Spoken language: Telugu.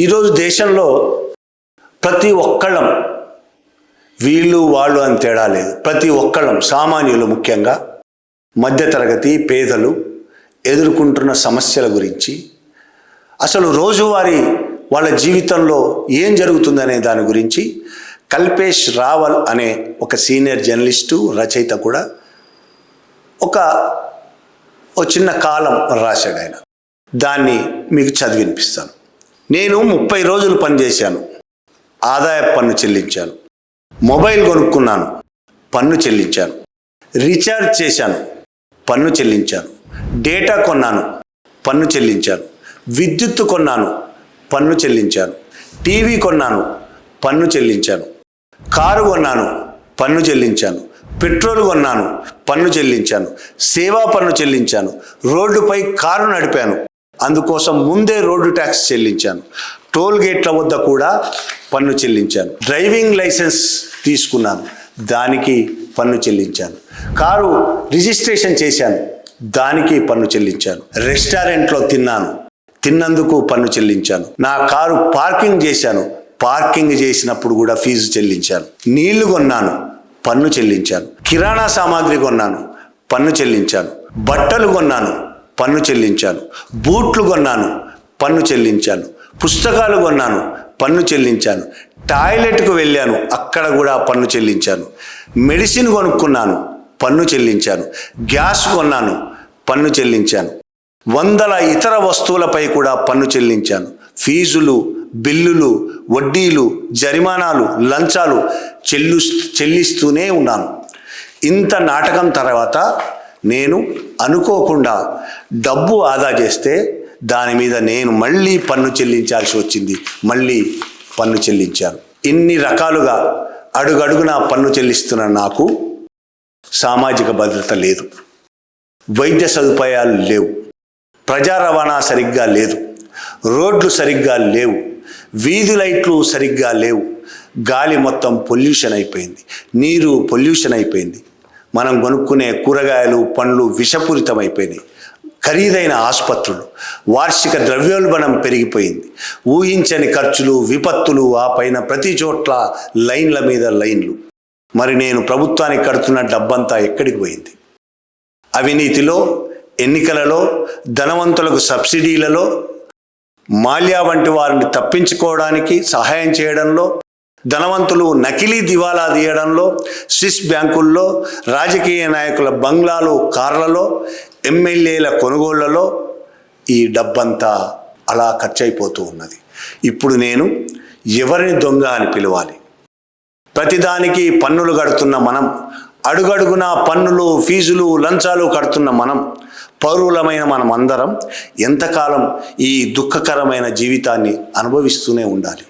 ఈరోజు దేశంలో ప్రతి ఒక్కళ్ళం వీళ్ళు వాళ్ళు అని తేడా లేదు. ప్రతి ఒక్కళ్ళం సామాన్యులు ముఖ్యంగా మధ్యతరగతి పేదలు ఎదుర్కొంటున్న సమస్యల గురించి అసలు రోజువారీ వాళ్ళ జీవితంలో ఏం జరుగుతుందనే దాని గురించి కల్పేష్ రావల్ అనే ఒక సీనియర్ జర్నలిస్టు రచయిత కూడా ఒక ఓ చిన్న కాలం రాశాడు ఆయన. దాన్ని మీకు చదివినిపిస్తాను. నేను ముప్పై రోజులు పనిచేశాను. ఆదాయ పన్ను చెల్లించాను. మొబైల్ కొనుక్కున్నాను. పన్ను చెల్లించాను. రీఛార్జ్ చేశాను. పన్ను చెల్లించాను. డేటా కొన్నాను. పన్ను చెల్లించాను. విద్యుత్తు కొన్నాను. పన్ను చెల్లించాను. టీవీ కొన్నాను. పన్ను చెల్లించాను. కారు కొన్నాను. పన్ను చెల్లించాను. పెట్రోల్ కొన్నాను. పన్ను చెల్లించాను. సేవా పన్ను చెల్లించాను. రోడ్డుపై కారు నడిపాను. అందుకోసం ముందే రోడ్డు ట్యాక్స్ చెల్లించాను. టోల్ గేట్ల వద్ద కూడా పన్ను చెల్లించాను. డ్రైవింగ్ లైసెన్స్ తీసుకున్నాను. దానికి పన్ను చెల్లించాను. కారు రిజిస్ట్రేషన్ చేశాను. దానికి పన్ను చెల్లించాను. రెస్టారెంట్లో తిన్నాను. తిన్నందుకు పన్ను చెల్లించాను. నా కారు పార్కింగ్ చేశాను. పార్కింగ్ చేసినప్పుడు కూడా ఫీజు చెల్లించాను. నీళ్ళు కొన్నాను. పన్ను చెల్లించాను. కిరాణా సామాగ్రి కొన్నాను. పన్ను చెల్లించాను. బట్టలు కొన్నాను. పన్ను చెల్లించాను. బూట్లు కొన్నాను పన్ను చెల్లించాను. పుస్తకాలు కొన్నాను పన్ను చెల్లించాను. టాయిలెట్కు వెళ్ళాను అక్కడ కూడా పన్ను చెల్లించాను. మెడిసిన్ కొనుక్కున్నాను పన్ను చెల్లించాను. గ్యాస్ కొన్నాను పన్ను చెల్లించాను. వందల ఇతర వస్తువులపై కూడా పన్ను చెల్లించాను. ఫీజులు బిల్లులు వడ్డీలు జరిమానాలు లంచాలు చెల్లు చెల్లిస్తూనే ఉన్నాను. ఇంత నాటకం తర్వాత నేను అనుకోకుండా డబ్బు ఆదా చేస్తే దాని మీద నేను మళ్ళీ పన్ను చెల్లించాల్సి వచ్చింది. మళ్ళీ పన్ను చెల్లించాను. ఇన్ని రకాలుగా అడుగడుగునా పన్ను చెల్లిస్తున్న నాకు సామాజిక భద్రత లేదు. వైద్య సదుపాయాలు లేవు. ప్రజా రవాణా సరిగ్గా లేదు. రోడ్లు సరిగ్గా లేవు. వీధి లైట్లు సరిగ్గా లేవు. గాలి మొత్తం పొల్యూషన్ అయిపోయింది. నీరు పొల్యూషన్ అయిపోయింది. మనం కొనుక్కునే కూరగాయలు పండ్లు విషపూరితమైపోయినాయి. ఖరీదైన ఆసుపత్రులు వార్షిక ద్రవ్యోల్బణం పెరిగిపోయింది. ఊహించని ఖర్చులు విపత్తులు ఆ పైన ప్రతి చోట్ల లైన్ల మీద లైన్లు. మరి నేను ప్రభుత్వానికి కడుతున్న డబ్బంతా ఎక్కడికి పోయింది? అవినీతిలో ఎన్నికలలో ధనవంతులకు సబ్సిడీలలో మాల్యా వంటి వారిని తప్పించుకోవడానికి సహాయం చేయడంలో ధనవంతులు నకిలీ దివాలా తీయడంలో స్విస్ బ్యాంకుల్లో రాజకీయ నాయకుల బంగ్లాలు కార్లలో ఎమ్మెల్యేల కొనుగోళ్ళలో ఈ డబ్బంతా అలా ఖర్చయిపోతూ ఉన్నది. ఇప్పుడు నేను ఎవరిని దొంగ అని పిలవాలి? ప్రతిదానికి పన్నులు కడుతున్న మనం అడుగడుగునా పన్నులు ఫీజులు లంచాలు కడుతున్న మనం పౌరులమైన మనం అందరం ఎంతకాలం ఈ దుఃఖకరమైన జీవితాన్ని అనుభవిస్తూనే ఉండాలి?